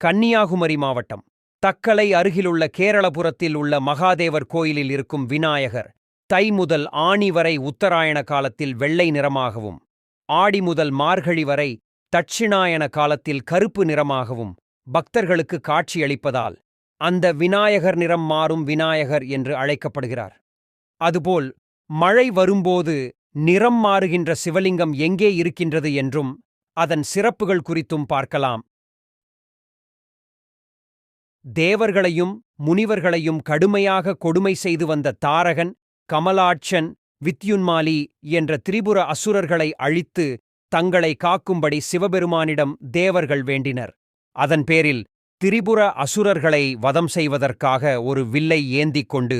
கன்னியாகுமரி மாவட்டம். தக்கலை அருகிலுள்ள கேரளபுரத்தில் உள்ள மகாதேவர் கோயிலில் இருக்கும் விநாயகர் தை முதல் ஆணி வரை உத்தராயண காலத்தில் வெள்ளை நிறமாகவும் ஆடி முதல் மார்கழி வரை தட்சிணாயன காலத்தில் கருப்பு நிறமாகவும் பக்தர்களுக்கு காட்சியளிப்பதால் அந்த விநாயகர் நிறம் மாறும் விநாயகர் என்று அழைக்கப்படுகிறார். அதுபோல் மழை வரும்போது நிறம் மாறுகின்ற சிவலிங்கம் எங்கே இருக்கின்றது என்றும் அதன் சிறப்புகள் குறித்தும் பார்க்கலாம். தேவர்களையும் முனிவர்களையும் கடுமையாக கொடுமை செய்து வந்த தாரகன் கமலாட்சன் வித்யுன்மாலி என்ற திரிபுர அசுரர்களை அழித்து தங்களை காக்கும்படி சிவபெருமானிடம் தேவர்கள் வேண்டினர். அதன் பேரில் திரிபுர அசுரர்களை வதம் செய்வதற்காக ஒரு வில்லை ஏந்திக் கொண்டு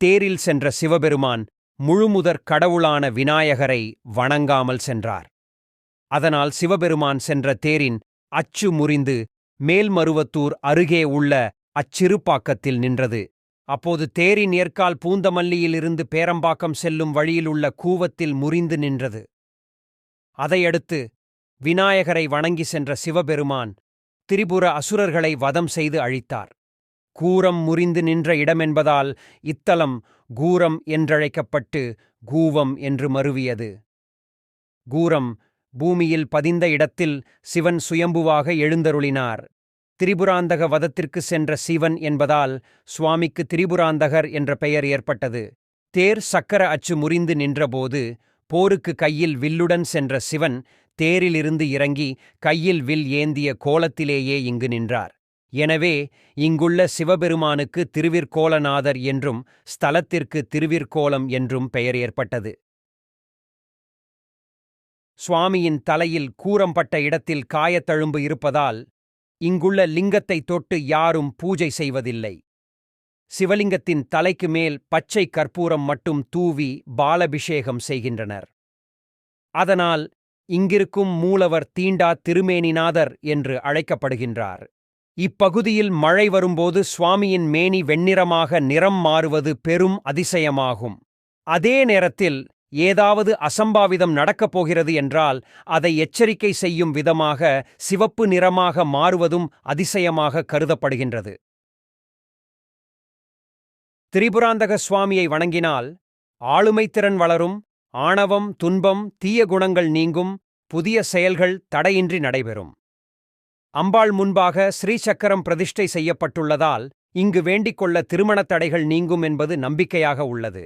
தேரில் சென்ற சிவபெருமான் முழுமுதற் கடவுளான விநாயகரை வணங்காமல் சென்றார். அதனால் சிவபெருமான் சென்ற தேரின் அச்சு முறிந்து மேல்மருவத்தூர் அருகே உள்ள அச்சிறுபாக்கத்தில் நின்றது. அப்போது தேரின் ஏற்கால் பூந்தமல்லியிலிருந்து பேரம்பாக்கம் செல்லும் வழியிலுள்ள கூவத்தில் முறிந்து நின்றது. அதையடுத்து விநாயகரை வணங்கி சென்ற சிவபெருமான் திரிபுர அசுரர்களை வதம் செய்து அழித்தார். கூரம் முறிந்து நின்ற இடமென்பதால் இத்தலம் கூரம் என்றழைக்கப்பட்டு கூவம் என்று மருவியது. கூரம் பூமியில் பதிந்த இடத்தில் சிவன் சுயம்புவாக எழுந்தருளினார். திரிபுராந்தக வதத்திற்கு சென்ற சிவன் என்பதால் சுவாமிக்கு திரிபுராந்தகர் என்ற பெயர் ஏற்பட்டது. தேர் சக்கர அச்சு முறிந்து நின்றபோது போருக்கு கையில் வில்லுடன் சென்ற சிவன் தேரிலிருந்து இறங்கி கையில் வில் ஏந்திய கோலத்திலேயே இங்கு நின்றார். எனவே இங்குள்ள சிவபெருமானுக்கு திருவிற்கோலநாதர் என்றும் ஸ்தலத்திற்கு திருவிற்கோலம் என்றும் பெயர் ஏற்பட்டது. சுவாமியின் தலையில் கூறம்பட்ட இடத்தில் காயத்தழும்பு இருப்பதால் இங்குள்ள லிங்கத்தை தொட்டு யாரும் பூஜை செய்வதில்லை. சிவலிங்கத்தின் தலைக்கு மேல் பச்சை கற்பூரம் மட்டும் தூவி பாலபிஷேகம் செய்கின்றனர். அதனால் இங்கிருக்கும் மூலவர் தீண்டா திருமேனிநாதர் என்று அழைக்கப்படுகின்றார். இப்பகுதியில் மழை வரும்போது சுவாமியின் மேனி வெண்ணிறமாக நிறம் மாறுவது பெரும் அதிசயமாகும். அதே நேரத்தில் ஏதாவது அசம்பாவிதம் நடக்கப் போகிறது என்றால் அதை எச்சரிக்கை செய்யும் விதமாக சிவப்பு நிறமாக மாறுவதும் அதிசயமாக கருதப்படுகின்றது. திரிபுராந்தக சுவாமியை வணங்கினால் ஆளுமைத்திறன் வளரும் ஆணவம் துன்பம் தீய குணங்கள் நீங்கும் புதிய செயல்கள் தடையின்றி நடைபெறும். அம்பாள் முன்பாக ஸ்ரீசக்கரம் பிரதிஷ்டை செய்யப்பட்டுள்ளதால் இங்கு வேண்டிக் கொள்ள திருமணத் தடைகள் நீங்கும் என்பது நம்பிக்கையாக உள்ளது.